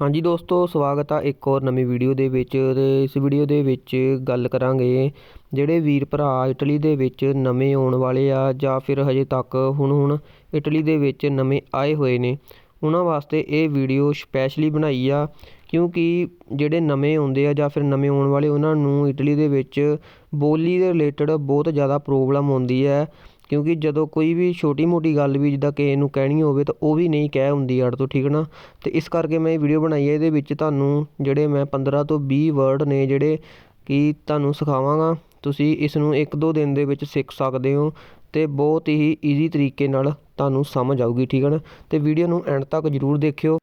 ਹਾਂਜੀ ਦੋਸਤੋ, ਸਵਾਗਤ ਆ ਇੱਕ ਹੋਰ ਨਵੀਂ ਵੀਡੀਓ ਦੇ ਵਿੱਚ ਤੇ ਇਸ ਵੀਡੀਓ ਦੇ ਵਿੱਚ ਗੱਲ ਕਰਾਂਗੇ ਜਿਹੜੇ ਵੀਰ ਭਰਾ ਇਟਲੀ ਦੇ ਵਿੱਚ ਨਵੇਂ ਆਉਣ ਵਾਲੇ ਆ ਜਾਂ ਫਿਰ ਹਜੇ ਤੱਕ ਹੁਣ ਹੁਣ ਇਟਲੀ ਦੇ ਵਿੱਚ ਨਵੇਂ ਆਏ ਹੋਏ ਨੇ। ਉਹਨਾਂ ਵਾਸਤੇ ਇਹ ਵੀਡੀਓ ਸਪੈਸ਼ਲੀ ਬਣਾਈ ਆ ਕਿਉਂਕਿ ਜਿਹੜੇ ਨਵੇਂ ਆਉਂਦੇ ਆ ਜਾਂ ਫਿਰ ਨਵੇਂ ਆਉਣ ਵਾਲੇ ਉਹਨਾਂ ਨੂੰ ਇਟਲੀ ਦੇ ਵਿੱਚ ਬੋਲੀ ਦੇ ਰਿਲੇਟਡ ਬਹੁਤ ਜ਼ਿਆਦਾ ਪ੍ਰੋਬਲਮ ਆਉਂਦੀ ਹੈ ਕਿਉਂਕਿ ਜਦੋਂ ਕੋਈ ਵੀ ਛੋਟੀ ਮੋਟੀ ਗੱਲ ਵੀ ਜਿੱਦਾਂ ਕਿਸੇ ਨੂੰ ਕਹਿਣੀ ਹੋਵੇ ਤਾਂ ਉਹ ਵੀ ਨਹੀਂ ਕਹਿ ਹੁੰਦੀ ਅੜ ਤੋਂ, ਠੀਕ ਨਾ? ਅਤੇ ਇਸ ਕਰਕੇ ਮੈਂ ਇਹ ਵੀਡੀਓ ਬਣਾਈ ਹੈ, ਇਹਦੇ ਵਿੱਚ ਤੁਹਾਨੂੰ ਜਿਹੜੇ ਮੈਂ 15 ਤੋਂ ਵੀਹ ਵਰਡ ਨੇ ਜਿਹੜੇ ਕਿ ਤੁਹਾਨੂੰ ਸਿਖਾਵਾਂਗਾ। ਤੁਸੀਂ ਇਸ ਨੂੰ ਇੱਕ ਦੋ ਦਿਨ ਦੇ ਵਿੱਚ ਸਿੱਖ ਸਕਦੇ ਹੋ ਅਤੇ ਬਹੁਤ ਹੀ ਈਜ਼ੀ ਤਰੀਕੇ ਨਾਲ ਤੁਹਾਨੂੰ ਸਮਝ ਆਊਗੀ, ਠੀਕ ਹੈ ਨਾ? ਅਤੇ ਵੀਡੀਓ ਨੂੰ ਐਂਡ ਤੱਕ ਜ਼ਰੂਰ ਦੇਖਿਓ।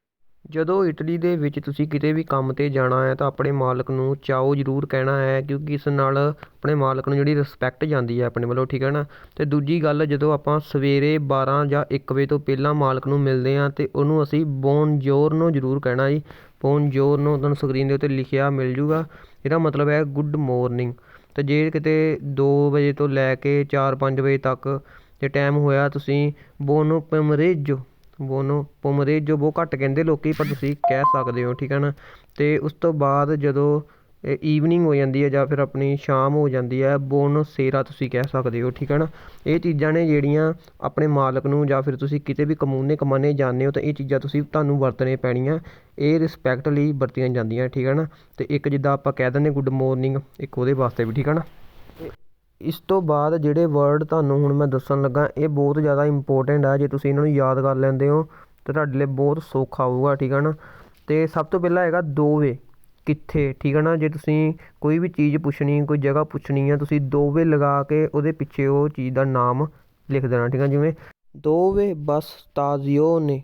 ਜਦੋਂ ਇਟਲੀ ਦੇ ਵਿੱਚ ਤੁਸੀਂ ਕਿਤੇ ਵੀ ਕੰਮ ਤੇ ਜਾਣਾ ਹੈ ਤਾਂ ਆਪਣੇ ਮਾਲਕ ਨੂੰ ਚਾਓ ਜ਼ਰੂਰ ਕਹਿਣਾ ਹੈ ਕਿਉਂਕਿ ਇਸ ਨਾਲ ਆਪਣੇ ਮਾਲਕ ਨੂੰ ਜਿਹੜੀ ਰਿਸਪੈਕਟ ਜਾਂਦੀ ਹੈ ਆਪਣੇ ਵੱਲੋਂ, ਠੀਕ ਹੈ ਨਾ? ਅਤੇ ਦੂਜੀ ਗੱਲ, ਜਦੋਂ ਆਪਾਂ ਸਵੇਰੇ 12 ਜਾਂ ਇੱਕ ਵਜੇ ਤੋਂ ਪਹਿਲਾਂ ਮਾਲਕ ਨੂੰ ਮਿਲਦੇ ਹਾਂ ਤੇ ਉਹਨੂੰ ਅਸੀਂ ਬੋਨਜੋਰਨੋ ਜ਼ਰੂਰ ਕਹਿਣਾ ਜੀ। ਬੋਨਜੋਰਨੋ ਤੁਹਾਨੂੰ ਸਕਰੀਨ ਦੇ ਉੱਤੇ ਲਿਖਿਆ ਮਿਲ ਜੂਗਾ। ਇਹਦਾ ਮਤਲਬ ਹੈ ਗੁੱਡ ਮੋਰਨਿੰਗ ਅਤੇ ਜੇ ਕਿਤੇ ਦੋ ਵਜੇ ਤੋਂ ਲੈ ਕੇ 4-5 ਵਜੇ ਤੱਕ ਜੇ ਟਾਈਮ ਹੋਇਆ ਤੁਸੀਂ ਬੋਨੋ ਪਮਰੇਜੋ। ਬੋਨੋ ਪੋਮਰੇਜੋ ਬਹੁਤ ਘੱਟ ਕਹਿੰਦੇ ਲੋਕ, ਪਰ ਤੁਸੀਂ ਕਹਿ ਸਕਦੇ ਹੋ, ਠੀਕ ਹੈ ਨਾ? ਅਤੇ ਉਸ ਤੋਂ ਬਾਅਦ ਜਦੋਂ ਈਵਨਿੰਗ ਹੋ ਜਾਂਦੀ ਹੈ ਜਾਂ ਫਿਰ ਆਪਣੀ ਸ਼ਾਮ ਹੋ ਜਾਂਦੀ ਹੈ ਬੋਨੋ ਸੇਰਾ ਤੁਸੀਂ ਕਹਿ ਸਕਦੇ ਹੋ, ਠੀਕ ਹੈ ਨਾ? ਇਹ ਚੀਜ਼ਾਂ ਨੇ ਜਿਹੜੀਆਂ ਆਪਣੇ ਮਾਲਕ ਨੂੰ ਜਾਂ ਫਿਰ ਤੁਸੀਂ ਕਿਤੇ ਵੀ ਕਮੂਨੇ ਕਮਾਨੇ ਜਾਂਦੇ ਹੋ, ਤਾਂ ਇਹ ਚੀਜ਼ਾਂ ਤੁਸੀਂ ਤੁਹਾਨੂੰ ਵਰਤਣੇ ਪੈਣੀਆਂ। ਇਹ ਰਿਸਪੈਕਟ ਲਈ ਵਰਤੀਆਂ ਜਾਂਦੀਆਂ, ਠੀਕ ਹੈ ਨਾ? ਅਤੇ ਇੱਕ ਜਿੱਦਾਂ ਆਪਾਂ ਕਹਿ ਦਿੰਦੇ ਗੁੱਡ ਮੋਰਨਿੰਗ ਇੱਕ ਉਹਦੇ ਵਾਸਤੇ ਵੀ, ਠੀਕ ਹੈ ਨਾ? ਇਸ ਤੋਂ ਬਾਅਦ ਜਿਹੜੇ ਵਰਡ ਤੁਹਾਨੂੰ ਹੁਣ ਮੈਂ ਦੱਸਣ ਲੱਗਾ, ਇਹ ਬਹੁਤ ਜ਼ਿਆਦਾ ਇੰਪੋਰਟੈਂਟ ਆ, ਜੇ ਤੁਸੀਂ ਇਹਨਾਂ ਨੂੰ ਯਾਦ ਕਰ ਲੈਂਦੇ ਹੋ, ਤਾਂ ਤੁਹਾਡੇ ਲਈ ਬਹੁਤ ਸੌਖਾ ਹੋਊਗਾ, ਠੀਕ ਹੈ ਨਾ? ਅਤੇ ਸਭ ਤੋਂ ਪਹਿਲਾਂ ਹੈਗਾ ਦੋਵੇ ਕਿੱਥੇ, ਠੀਕ ਹੈ ਨਾ? ਜੇ ਤੁਸੀਂ ਕੋਈ ਵੀ ਚੀਜ਼ ਪੁੱਛਣੀ, ਕੋਈ ਜਗ੍ਹਾ ਪੁੱਛਣੀ ਆ, ਤੁਸੀਂ ਦੋਵੇ ਲਗਾ ਕੇ ਉਹਦੇ ਪਿੱਛੇ ਉਹ ਚੀਜ਼ ਦਾ ਨਾਮ ਲਿਖ ਦੇਣਾ, ਠੀਕ ਹੈ ਜਿਵੇਂ ਦੋਵੇ ਬੱਸ ਸਟਾਜ਼ੀਓਨੇ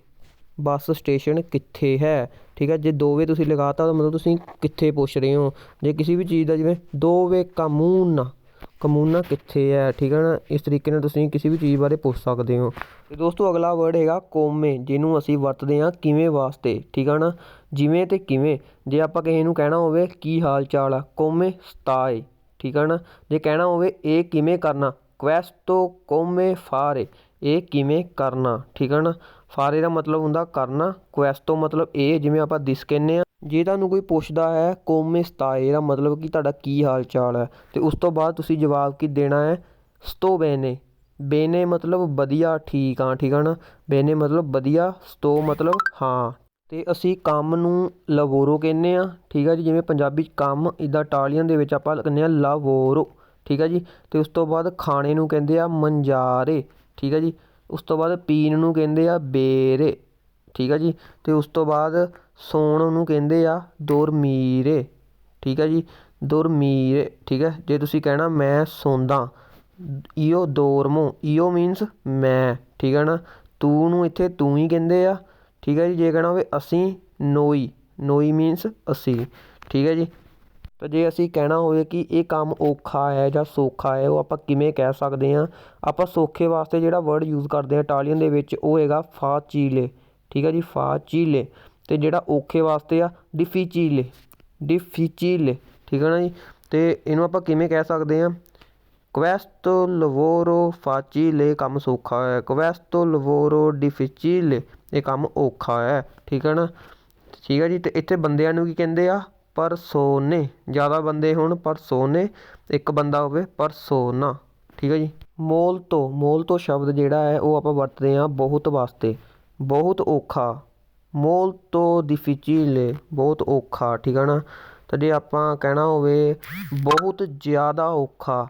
ਬੱਸ ਸਟੇਸ਼ਨ ਕਿੱਥੇ ਹੈ? ਠੀਕ ਹੈ ਜੇ ਦੋਵੇ ਤੁਸੀਂ ਲਗਾਤਾ, ਤਾਂ ਮਤਲਬ ਤੁਸੀਂ ਕਿੱਥੇ ਪੁੱਛ ਰਹੇ ਹੋ? ਜੇ ਕਿਸੇ ਵੀ ਚੀਜ਼ ਦਾ ਜਿਵੇਂ ਦੋਵੇ ਕਾਮੂਨਾ ਕਮੂਨਾ ਕਿੱਥੇ ਹੈ, ਠੀਕ ਹੈ ਨਾ? ਇਸ ਤਰੀਕੇ ਨਾਲ ਤੁਸੀਂ ਕਿਸੇ ਵੀ ਚੀਜ਼ ਬਾਰੇ ਪੁੱਛ ਸਕਦੇ ਹੋ। ਅਤੇ ਦੋਸਤੋ, ਅਗਲਾ ਵਰਡ ਹੈਗਾ ਕੋਮੇ, ਜਿਹਨੂੰ ਅਸੀਂ ਵਰਤਦੇ ਹਾਂ ਕਿਵੇਂ ਵਾਸਤੇ, ਠੀਕ ਹੈ ਨਾ? ਜਿਵੇਂ ਅਤੇ ਕਿਵੇਂ? ਜੇ ਆਪਾਂ ਕਿਸੇ ਨੂੰ ਕਹਿਣਾ ਹੋਵੇ ਕੀ ਹਾਲ ਚਾਲ ਆ, ਕੋਮੇ ਸਤਾਏ, ਠੀਕ ਹੈ ਨਾ? ਜੇ ਕਹਿਣਾ ਹੋਵੇ ਇਹ ਕਿਵੇਂ ਕਰਨਾ ਕੁਐਸਟੋ ਕੋਮੇ ਫਾਰੇ, ਇਹ ਕਿਵੇਂ ਕਰਨਾ, ਠੀਕ ਹੈ ਨਾ? ਫਾਰੇ ਦਾ ਮਤਲਬ ਹੁੰਦਾ ਕਰਨਾ ਕੁਐਸਟੋ ਮਤਲਬ ਇਹ, ਜਿਵੇਂ ਆਪਾਂ ਦਿਸ ਕਹਿੰਦੇ ਹਾਂ ਜੇ ਤੁਹਾਨੂੰ ਕੋਈ ਪੁੱਛਦਾ ਹੈ, ਕੋਮੇ ਸਤਾਏ ਇਹਦਾ ਮਤਲਬ ਕਿ ਤੁਹਾਡਾ ਕੀ ਹਾਲ ਚਾਲ ਹੈ ਅਤੇ ਉਸ ਤੋਂ ਬਾਅਦ ਤੁਸੀਂ ਜਵਾਬ ਕੀ ਦੇਣਾ ਹੈ? ਸਤੋ ਬੇਨੇ। ਬੇਨੇ ਮਤਲਬ ਵਧੀਆ, ਠੀਕ ਹਾਂ, ਠੀਕ ਆ ਨਾ? ਬੇਨੇ ਮਤਲਬ ਵਧੀਆ, ਸਤੋ ਮਤਲਬ ਹਾਂ। ਅਤੇ ਅਸੀਂ ਕੰਮ ਨੂੰ ਲਵੋਰੋ ਕਹਿੰਦੇ ਹਾਂ, ਠੀਕ ਆ ਜੀ? ਜਿਵੇਂ ਪੰਜਾਬੀ 'ਚ ਕੰਮ, ਇੱਦਾਂ ਇਟਾਲੀਅਨ ਦੇ ਵਿੱਚ ਆਪਾਂ ਕਹਿੰਦੇ ਹਾਂ ਲਾਵੋਰੋ ਠੀਕ ਆ ਜੀ? ਅਤੇ ਉਸ ਤੋਂ ਬਾਅਦ ਖਾਣੇ ਨੂੰ ਕਹਿੰਦੇ ਆ ਮੰਜਾਰੇ, ਠੀਕ ਆ ਜੀ? ਉਸ ਤੋਂ ਬਾਅਦ ਪੀਣ ਨੂੰ ਕਹਿੰਦੇ ਆ ਬੇਰੇ ਠੀਕ ਆ ਜੀ? ਅਤੇ ਉਸ ਤੋਂ ਬਾਅਦ ਸੌਣ ਨੂੰ ਕਹਿੰਦੇ ਆ ਦੁਰਮੀਰੇ ਠੀਕ ਆ ਜੀ? ਦੁਰਮੀਰੇ ਠੀਕ ਹੈ ਜੇ ਤੁਸੀਂ ਕਹਿਣਾ ਮੈਂ ਸੌਂਦਾ ਈਓ ਦੋਰਮੋ ਈਓ ਮੀਨਸ ਮੈਂ। ਠੀਕ ਹੈ ਨਾ? ਤੂੰ ਨੂੰ ਇੱਥੇ ਤੂੰ ਹੀ ਕਹਿੰਦੇ ਆ। ਠੀਕ ਹੈ ਜੀ? ਜੇ ਕਹਿਣਾ ਹੋਵੇ ਅਸੀਂ, ਨੋਈ। ਨੋਈ ਮੀਨਸ ਅਸੀਂ। ਠੀਕ ਹੈ ਜੀ? ਤਾਂ ਜੇ ਅਸੀਂ ਕਹਿਣਾ ਹੋਵੇ ਕਿ ਇਹ ਕੰਮ ਔਖਾ ਹੈ ਜਾਂ ਸੌਖਾ ਹੈ, ਉਹ ਆਪਾਂ ਕਿਵੇਂ ਕਹਿ ਸਕਦੇ ਹਾਂ? ਆਪਾਂ ਸੌਖੇ ਵਾਸਤੇ ਜਿਹੜਾ ਵਰਡ ਯੂਜ਼ ਕਰਦੇ ਹਾਂ ਇਟਾਲੀਅਨ ਦੇ ਵਿੱਚ, ਉਹ ਹੈਗਾ ਫਾਚੀਲੇ। ਠੀਕ ਹੈ ਜੀ ਫਾਚੀਲੇ ਅਤੇ ਜਿਹੜਾ ਔਖੇ ਵਾਸਤੇ ਆ ਡਿਫੀਚੀਲੇ ਡਿਫੀਚੀਲੇ ਠੀਕ ਹੈ ਨਾ ਜੀ? ਅਤੇ ਇਹਨੂੰ ਆਪਾਂ ਕਿਵੇਂ ਕਹਿ ਸਕਦੇ ਹਾਂ ਕੁਐਸਟੋ ਲਵੋਰੋ ਫਾਚੀਲੇ ਕੰਮ ਸੌਖਾ ਹੈ। ਕੁਐਸਟੋ ਲਵੋਰੋ ਡਿਫੀਚੀਲੇ ਇਹ ਕੰਮ ਔਖਾ ਹੈ। ਠੀਕ ਹੈ ਨਾ? ਠੀਕ ਹੈ ਜੀ? ਅਤੇ ਇੱਥੇ ਬੰਦਿਆਂ ਨੂੰ ਕੀ ਕਹਿੰਦੇ ਆ? ਪਰਸੋਨੇ। ਜ਼ਿਆਦਾ ਬੰਦੇ ਹੋਣ ਪਰਸੋਨੇ, ਇੱਕ ਬੰਦਾ ਹੋਵੇ ਪਰਸੋਨਾ। ਠੀਕ ਹੈ ਜੀ? ਮੋਲ ਤੋਂ ਮੋਲ ਤੋਂ ਸ਼ਬਦ ਜਿਹੜਾ ਹੈ, ਉਹ ਆਪਾਂ ਵਰਤਦੇ ਹਾਂ ਬਹੁਤ ਵਾਸਤੇ। ਬਹੁਤ ਔਖਾ ਮੋਲਤੋ ਡਿਫਿਚੀਲੇ ਬਹੁਤ ਔਖਾ ਠੀਕ ਹੈ ਨਾ ਤਾਂ ਜੇ ਆਪਾਂ ਕਹਿਣਾ ਹੋਵੇ ਬਹੁਤ ਜ਼ਿਆਦਾ ਔਖਾ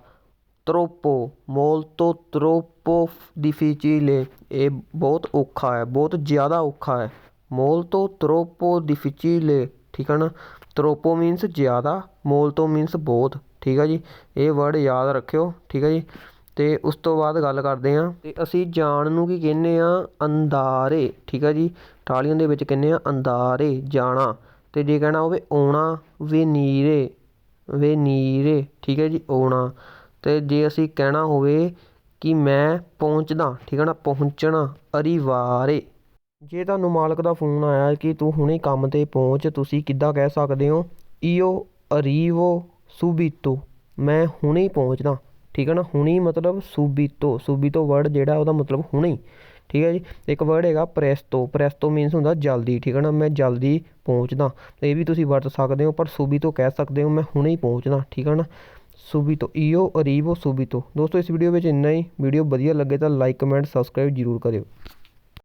ਤਰੋਪੋ ਮੋਲਤੋ ਤਰੋਪੋ ਡਿਫਿਚੀਲੇ ਇਹ ਬਹੁਤ ਔਖਾ ਹੈ ਬਹੁਤ ਜ਼ਿਆਦਾ ਔਖਾ ਹੈ ਮੋਲਤੋ ਤਰੋਪੋ ਡਿਫਿਚੀਲੇ ਠੀਕ ਹੈ ਨਾ ਤਰੋਪੋ ਮੀਨਸ ਜ਼ਿਆਦਾ ਮੋਲਤੋ ਮੀਨਸ ਬਹੁਤ ਠੀਕ ਹੈ ਜੀ ਇਹ ਵਰਡ ਯਾਦ ਰੱਖਿਓ ਠੀਕ ਹੈ ਜੀ ਅਤੇ ਉਸ ਤੋਂ ਬਾਅਦ ਗੱਲ ਕਰਦੇ ਹਾਂ। ਅਤੇ ਅਸੀਂ ਜਾਣ ਨੂੰ ਕੀ ਕਹਿੰਦੇ ਹਾਂ? ਅੰਦਾਰੇ ਠੀਕ ਹੈ ਜੀ? ਇਟਾਲੀਅਨ ਦੇ ਵਿੱਚ ਕਹਿੰਦੇ ਹਾਂ ਅੰਦਾਰੇ ਜਾਣਾ। ਅਤੇ ਜੇ ਕਹਿਣਾ ਹੋਵੇ ਆਉਣਾ, ਵੇਨੀਰੇ ਵੇਨੀਰੇ, ਠੀਕ ਹੈ ਜੀ? ਆਉਣਾ। ਅਤੇ ਜੇ ਅਸੀਂ ਕਹਿਣਾ ਹੋਵੇ ਕਿ ਮੈਂ ਪਹੁੰਚਦਾ, ਠੀਕ ਹੈ ਨਾ? ਪਹੁੰਚਣਾ, ਅਰੀਵਾਰੇ। ਜੇ ਤੁਹਾਨੂੰ ਮਾਲਕ ਦਾ ਫੋਨ ਆਇਆ ਕਿ ਤੂੰ ਹੁਣੇ ਕੰਮ ਤੇ ਪਹੁੰਚ, ਤੁਸੀਂ ਕਿੱਦਾਂ ਕਹਿ ਸਕਦੇ ਹੋ? ਈਓ ਅਰੀਵੋ ਸੁਬੀਤੋ, ਮੈਂ ਹੁਣੇ ਪਹੁੰਚਦਾ। ਠੀਕ ਹੈ ਨਾ? ਹੁਣੀ ਮਤਲਬ ਸੁਬੀਤੋ ਸੁਬੀਤੋ ਵਰਡ ਜਿਹੜਾ ਉਹਦਾ ਮਤਲਬ ਹੁਣੇ ਠੀਕ ਹੈ ਜੀ? ਇੱਕ ਵਰਡ ਹੈਗਾ ਪ੍ਰੈਸਤੋ ਪ੍ਰੈਸਤੋ ਮੀਨਸ ਹੁੰਦਾ ਜਲਦੀ, ਠੀਕ ਹੈ ਨਾ? ਮੈਂ ਜਲਦੀ ਪਹੁੰਚਦਾ। ਇਹ ਵੀ ਤੁਸੀਂ ਵਰਤ ਸਕਦੇ ਹੋ, ਪਰ ਸੁਬੀਤੋ ਕਹਿ ਸਕਦੇ ਹੋ, ਮੈਂ ਹੁਣੇ ਹੀ ਪਹੁੰਚਦਾ, ਠੀਕ ਹੈ ਨਾ? ਸੁਬੀਤੋ, ਈਓ ਅਰੀਬੋ ਸੁਬੀਤੋ। ਦੋਸਤੋ, ਇਸ ਵੀਡੀਓ ਵਿੱਚ ਇੰਨਾ ਹੀ। ਵੀਡੀਓ ਵਧੀਆ ਲੱਗੇ ਤਾਂ ਲਾਈਕ ਕਮੈਂਟ ਸਬਸਕ੍ਰਾਈਬ ਜ਼ਰੂਰ ਕਰਿਓ।